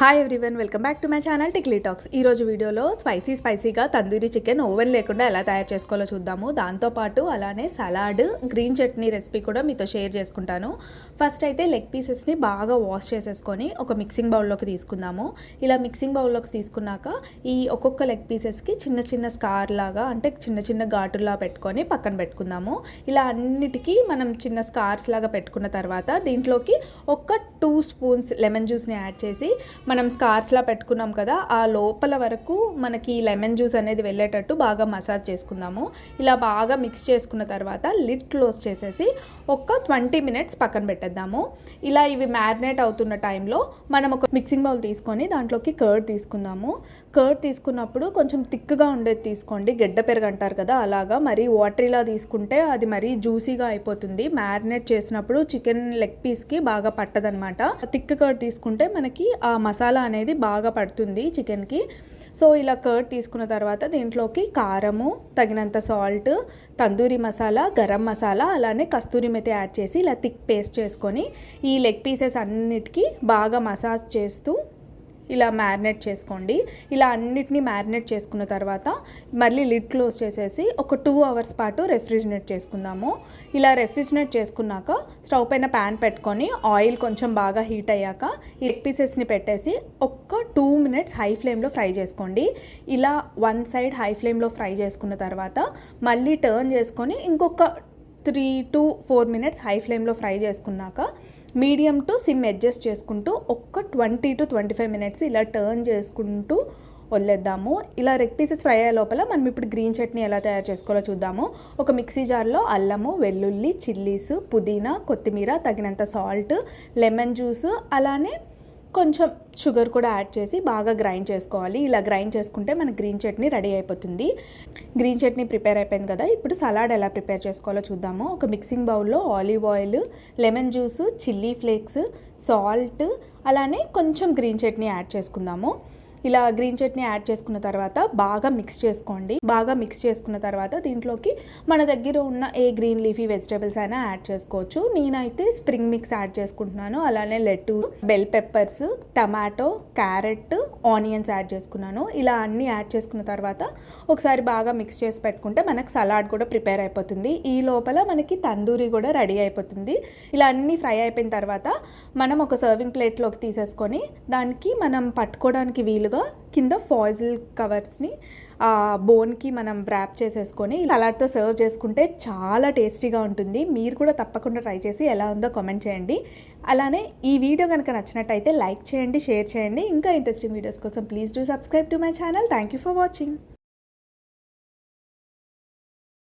Hi everyone welcome back to my channel Tikli talks ఈ రోజు వీడియోలో స్పైసీ స్పైసీగా తందూరి చికెన్ ఓవెన్ లేకుండా ఎలా తయారు చేసుకోవాలో చూద్దాము. దాంతోపాటు అలానే సలాడ్ గ్రీన్ చట్నీ రెసిపీ కూడా మీతో షేర్ చేసుకుంటాను. ఫస్ట్ అయితే లెగ్ పీసెస్ని బాగా వాష్ చేసేసుకొని ఒక మిక్సింగ్ బౌల్లోకి తీసుకుందాము. ఇలా మిక్సింగ్ బౌల్లోకి తీసుకున్నాక ఈ ఒక్కొక్క లెగ్ పీసెస్కి చిన్న చిన్న స్కార్ లాగా అంటే చిన్న చిన్న ఘాటులా పెట్టుకొని పక్కన పెట్టుకుందాము. ఇలా అన్నిటికీ మనం చిన్న స్కార్స్ లాగా పెట్టుకున్న తర్వాత దీంట్లోకి ఒక టూ స్పూన్స్ లెమన్ జ్యూస్ని యాడ్ చేసి మనం స్కార్స్లా పెట్టుకున్నాం కదా ఆ లోపల వరకు మనకి లెమన్ జ్యూస్ అనేది వెళ్ళేటట్టు బాగా మసాజ్ చేసుకుందాము ఇలా బాగా మిక్స్ చేసుకున్న తర్వాత లిడ్ క్లోజ్ చేసేసి ఒక ట్వంటీ మినిట్స్ పక్కన పెట్టేద్దాము. ఇలా ఇవి మ్యారినేట్ అవుతున్న టైంలో మనం ఒక మిక్సింగ్ బౌల్ తీసుకొని దాంట్లోకి కర్డ్ తీసుకుందాము. కర్డ్ తీసుకున్నప్పుడు కొంచెం థిక్గా ఉండేది తీసుకోండి. గడ్డ పెరుగు అంటారు కదా అలాగా. మరి వాటరీలా తీసుకుంటే అది మరీ జ్యూసీగా అయిపోతుంది. మ్యారినేట్ చేసినప్పుడు చికెన్ లెగ్ పీస్కి బాగా పట్టదనమాట. థిక్ కర్డ్ తీసుకుంటే మనకి ఆ మసాలా అనేది బాగా పడుతుంది చికెన్కి. సో ఇలా కర్డ్ తీసుకున్న తర్వాత దీంట్లోకి కారము తగినంత సాల్ట్ తందూరి మసాలా గరం మసాలా అలానే కస్తూరి మెతి యాడ్ చేసి ఇలా థిక్ పేస్ట్ చేసుకొని ఈ లెగ్ పీసెస్ అన్నిటికీ బాగా మసాజ్ చేస్తూ ఇలా మ్యారినేట్ చేసుకోండి. ఇలా అన్నిటినీ మ్యారినేట్ చేసుకున్న తర్వాత మళ్ళీ లిడ్ క్లోజ్ చేసేసి ఒక టూ అవర్స్ పాటు రెఫ్రిజినేట్ చేసుకుందాము. ఇలా రెఫ్రిజినేట్ చేసుకున్నాక స్టవ్ పైన ప్యాన్ పెట్టుకొని ఆయిల్ కొంచెం బాగా హీట్ అయ్యాక ఈ లెగ్ పీసెస్ని పెట్టేసి ఒక్క టూ మినిట్స్ హై ఫ్లేమ్లో ఫ్రై చేసుకోండి. ఇలా వన్ సైడ్ హై ఫ్లేమ్లో ఫ్రై చేసుకున్న తర్వాత మళ్ళీ టర్న్ చేసుకొని ఇంకొక three to four minutes high ఫ్లేమ్లో ఫ్రై చేసుకున్నాక మీడియం టు సిమ్ అడ్జస్ట్ చేసుకుంటూ ఒక్క twenty to twenty five minutes ఇలా టర్న్ చేసుకుంటూ వదిలేద్దాము. ఇలా రెగ్ పీసెస్ ఫ్రై అయ్యే లోపల మనం ఇప్పుడు గ్రీన్ చట్నీ ఎలా తయారు చేసుకోవాలో చూద్దాము. ఒక మిక్సీ జార్లో అల్లము వెల్లుల్లి చిల్లీస్ పుదీనా కొత్తిమీర తగినంత సాల్ట్ లెమన్ జ్యూస్ అలానే కొంచెం షుగర్ కూడా యాడ్ చేసి బాగా గ్రైండ్ చేసుకోవాలి. ఇలా గ్రైండ్ చేసుకుంటే మన గ్రీన్ చట్నీ రెడీ అయిపోతుంది. గ్రీన్ చట్నీ ప్రిపేర్ అయిపోయింది కదా ఇప్పుడు సలాడ్ ఎలా ప్రిపేర్ చేసుకోవాలో చూద్దాము. ఒక మిక్సింగ్ బౌల్లో olive oil lemon juice chilli flakes salt అలానే కొంచెం గ్రీన్ చట్నీ యాడ్ చేసుకుందాము. ఇలా గ్రీన్ చట్నీ యాడ్ చేసుకున్న తర్వాత బాగా మిక్స్ చేసుకోండి. బాగా మిక్స్ చేసుకున్న తర్వాత దీంట్లోకి మన దగ్గర ఉన్న ఏ గ్రీన్ లీఫీ వెజిటేబుల్స్ అయినా యాడ్ చేసుకోవచ్చు. నేనైతే స్ప్రింగ్ మిక్స్ యాడ్ చేసుకుంటున్నాను. అలానే lettuce bell peppers tomato carrot onions add చేసుకున్నాను. ఇలా అన్నీ యాడ్ చేసుకున్న తర్వాత ఒకసారి బాగా మిక్స్ చేసి పెట్టుకుంటే మనకు సలాడ్ కూడా ప్రిపేర్ అయిపోతుంది. ఈ లోపల మనకి తందూరి కూడా రెడీ అయిపోతుంది. ఇలా అన్నీ ఫ్రై అయిపోయిన తర్వాత మనం ఒక సర్వింగ్ ప్లేట్లోకి తీసేసుకొని దానికి మనం పట్టుకోవడానికి వీలు వీలుగా కింద ఫాయిల్ కవర్స్ని ఆ బోన్కి మనం ర్యాప్ చేసేసుకొని సలాడ్తో సర్వ్ చేసుకుంటే చాలా టేస్టీగా ఉంటుంది. మీరు కూడా తప్పకుండా ట్రై చేసి ఎలా ఉందో కామెంట్ చేయండి. అలానే ఈ వీడియో కనుక నచ్చినట్టయితే లైక్ చేయండి షేర్ చేయండి. ఇంకా ఇంట్రెస్టింగ్ వీడియోస్ కోసం please do subscribe to my channel. Thank you for watching.